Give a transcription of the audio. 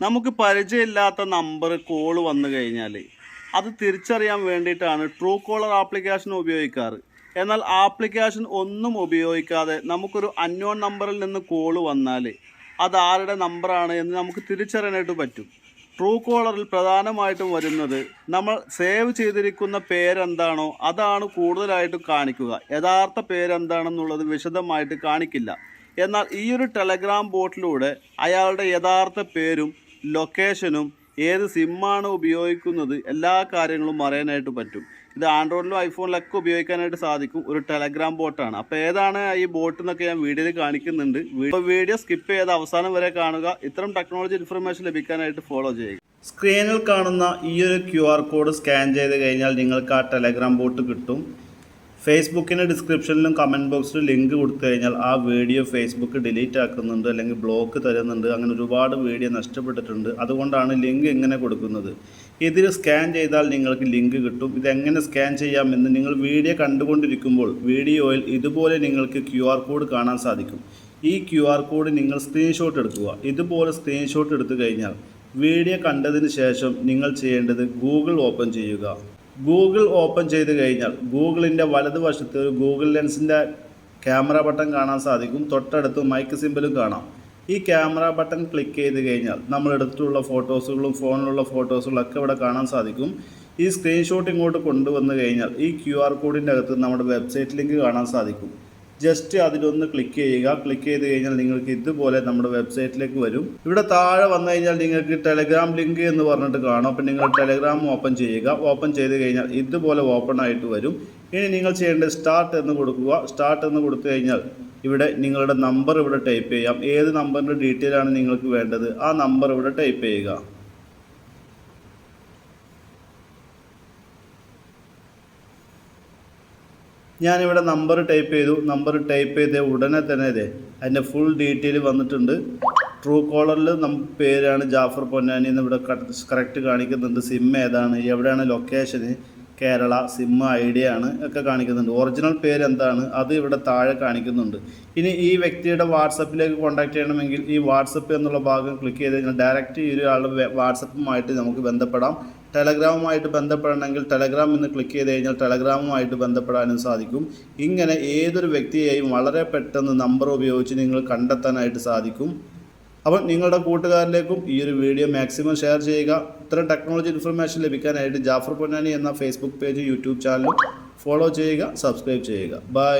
നമുക്ക് പരിചയമില്ലാത്ത number call വന്നു കഴിഞ്ഞാൽ അത് തിരിച്ചറിയാൻ വേണ്ടിയിട്ടാണ് ട്രൂ കോളർ ആപ്ലിക്കേഷൻ ഉപയോഗിക്കാറ്. എന്നാൽ ആപ്ലിക്കേഷൻ ഒന്നും ഉപയോഗിക്കാതെ നമുക്കൊരു അന്യോൺ നമ്പറിൽ നിന്ന് കോൾ വന്നാൽ അത് ആരുടെ നമ്പറാണ് എന്ന് നമുക്ക് തിരിച്ചറിയാനായിട്ട് പറ്റും. ട്രൂ കോളറിൽ പ്രധാനമായിട്ടും വരുന്നത് നമ്മൾ സേവ് ചെയ്തിരിക്കുന്ന പേരെന്താണോ അതാണ് കൂടുതലായിട്ടും കാണിക്കുക. യഥാർത്ഥ പേരെന്താണെന്നുള്ളത് വിശദമായിട്ട് കാണിക്കില്ല. എന്നാൽ ഈ ഒരു ടെലഗ്രാം ബോട്ടിലൂടെ അയാളുടെ യഥാർത്ഥ പേരും ലൊക്കേഷനും ഏത് സിമ്മാണ് ഉപയോഗിക്കുന്നത് എല്ലാ കാര്യങ്ങളും അറിയാനായിട്ട് പറ്റും. ഇത് ആൻഡ്രോയിഡിലും ഐഫോണിലൊക്കെ ഉപയോഗിക്കാനായിട്ട് സാധിക്കും. ഒരു ടെലഗ്രാം ബോട്ടാണ് അപ്പോൾ ഏതാണ് ഈ ബോട്ട് എന്നൊക്കെ ഞാൻ വീഡിയോയിൽ കാണിക്കുന്നുണ്ട്. വീഡിയോ വീഡിയോ സ്കിപ്പ് ചെയ്ത് അവസാനം വരെ കാണുക. ഇത്തരം ടെക്നോളജി ഇൻഫർമേഷൻ ലഭിക്കാനായിട്ട് ഫോളോ ചെയ്യുക. സ്ക്രീനിൽ കാണുന്ന ഈ ഒരു ക്യു കോഡ് സ്കാൻ ചെയ്ത് കഴിഞ്ഞാൽ നിങ്ങൾക്ക് ആ ടെലഗ്രാം ബോട്ട് കിട്ടും. ഫേസ്ബുക്കിന്റെ ഡിസ്ക്രിപ്ഷനിലും കമന്റ് ബോക്സിലും ലിങ്ക് കൊടുത്തു കഴിഞ്ഞാൽ ആ വീഡിയോ ഫേസ്ബുക്ക് ഡിലീറ്റ് ആക്കുന്നുണ്ട് അല്ലെങ്കിൽ ബ്ലോക്ക് തരുന്നുണ്ട്. അങ്ങനെ ഒരുപാട് വീഡിയോ നഷ്ടപ്പെട്ടിട്ടുണ്ട്. അതുകൊണ്ടാണ് ലിങ്ക് എങ്ങനെ കൊടുക്കുന്നത്. ഇതിൽ സ്കാൻ ചെയ്താൽ നിങ്ങൾക്ക് ലിങ്ക് കിട്ടും. ഇതെങ്ങനെ സ്കാൻ ചെയ്യാമെന്ന് നിങ്ങൾ വീഡിയോ കണ്ടുകൊണ്ടിരിക്കുമ്പോൾ വീഡിയോയിൽ ഇതുപോലെ നിങ്ങൾക്ക് ക്യു കോഡ് കാണാൻ സാധിക്കും. ഈ ക്യു കോഡ് നിങ്ങൾ സ്ക്രീൻഷോട്ട് എടുക്കുക. ഇതുപോലെ സ്ക്രീൻഷോട്ട് എടുത്തു കഴിഞ്ഞാൽ വീഡിയോ കണ്ടതിന് ശേഷം നിങ്ങൾ ചെയ്യേണ്ടത് ഗൂഗിൾ ഓപ്പൺ ചെയ്യുക. ഗൂഗിൾ ഓപ്പൺ ചെയ്ത് കഴിഞ്ഞാൽ ഗൂഗിളിന്റെ വലതുവശത്ത് ഒരു ഗൂഗിൾ ലെൻസിന്റെ ക്യാമറ ബട്ടൺ കാണാൻ സാധിക്കും. തൊട്ടടുത്ത് മൈക്ക് സിമ്പിളും കാണാം. ഈ ക്യാമറ ബട്ടൺ ക്ലിക്ക് ചെയ്ത് കഴിഞ്ഞാൽ നമ്മൾ എടുത്തിട്ടുള്ള ഫോട്ടോസുകളും ഫോണിലുള്ള ഫോട്ടോസുകളും ഒക്കെ ഇവിടെ കാണാൻ സാധിക്കും. ഈ സ്ക്രീൻഷോട്ട് ഇങ്ങോട്ട് കൊണ്ടുവന്നു കഴിഞ്ഞാൽ ഈ ക്യു ആർ കോഡിന്റെ അകത്ത് നമ്മുടെ വെബ്സൈറ്റ് ലിങ്ക് കാണാൻ സാധിക്കും. ജസ്റ്റ് അതിലൊന്ന് ക്ലിക്ക് ചെയ്യുക. ക്ലിക്ക് ചെയ്ത് കഴിഞ്ഞാൽ നിങ്ങൾക്ക് ഇതുപോലെ നമ്മുടെ വെബ്സൈറ്റിലേക്ക് വരും. ഇവിടെ താഴെ വന്നു കഴിഞ്ഞാൽ നിങ്ങൾക്ക് ടെലഗ്രാം ലിങ്ക് എന്ന് പറഞ്ഞിട്ട് കാണും. അപ്പം നിങ്ങൾ ടെലഗ്രാം ഓപ്പൺ ചെയ്യുക. ഓപ്പൺ ചെയ്ത് കഴിഞ്ഞാൽ ഇതുപോലെ ഓപ്പൺ ആയിട്ട് വരും. ഇനി നിങ്ങൾ ചെയ്യേണ്ടത് സ്റ്റാർട്ട് എന്ന് കൊടുക്കുക. സ്റ്റാർട്ട് എന്ന് കൊടുത്തു കഴിഞ്ഞാൽ ഇവിടെ നിങ്ങളുടെ നമ്പർ ഇവിടെ ടൈപ്പ് ചെയ്യാം. ഏത് നമ്പറിന്റെ ഡീറ്റെയിൽ ആണ് നിങ്ങൾക്ക് വേണ്ടത്? ആ നമ്പർ ഇവിടെ ടൈപ്പ് ചെയ്യുക. ഞാനിവിടെ നമ്പർ ടൈപ്പ് ചെയ്തു. നമ്പർ ടൈപ്പ് ചെയ്ത ഉടനെ തന്നെ ഇതേ അതിന്റെ ഫുൾ ഡീറ്റെയിൽ വന്നിട്ടുണ്ട്. ട്രൂ കോളറിൽ നമുക്ക് പേരാണ് ജാഫർ പൊന്നാനി എന്ന് ഇവിടെ കറക്റ്റ് കാണിക്കുന്നുണ്ട്. സിം ഏതാണ്? എവിടെയാണ് ലൊക്കേഷന് കേരള സിം ഐഡിയ ആണ് ഒക്കെ കാണിക്കുന്നുണ്ട്. ഒറിജിനൽ പേര് എന്താണ്? അത് ഇവിടെ താഴെ കാണിക്കുന്നുണ്ട്. ഇനി ഈ വ്യക്തിയുടെ വാട്സപ്പിലേക്ക് കോൺടാക്ട് ചെയ്യണമെങ്കിൽ ഈ വാട്സപ്പ് എന്നുള്ള ഭാഗം ക്ലിക്ക് ചെയ്ത് കഴിഞ്ഞാൽ ഡയറക്റ്റ് ഈ ഒരാളുടെ വാട്സപ്പുമായിട്ട് നമുക്ക് ബന്ധപ്പെടാം. ടെലഗ്രാമുമായിട്ട് ബന്ധപ്പെടണമെങ്കിൽ ടെലഗ്രാം എന്ന് ക്ലിക്ക് ചെയ്ത് കഴിഞ്ഞാൽ ടെലഗ്രാമുമായിട്ട് ബന്ധപ്പെടാനും സാധിക്കും. ഇങ്ങനെ ഏതൊരു വ്യക്തിയെയും വളരെ പെട്ടെന്ന് നമ്പർ ഉപയോഗിച്ച് നിങ്ങൾ കണ്ടെത്താനായിട്ട് സാധിക്കും. അപ്പോൾ നിങ്ങളുടെ കൂട്ടുകാരിലേക്കും ഈ ഒരു വീഡിയോ മാക്സിമം ഷെയർ ചെയ്യുക. ഇത്തരം ടെക്നോളജി ഇൻഫർമേഷൻ ലഭിക്കാനായിട്ട് ജാഫർ പൊന്നാനി എന്ന ഫേസ്ബുക്ക് പേജ് യൂട്യൂബ് ചാനലും ഫോളോ ചെയ്യുക സബ്സ്ക്രൈബ് ചെയ്യുക. ബൈ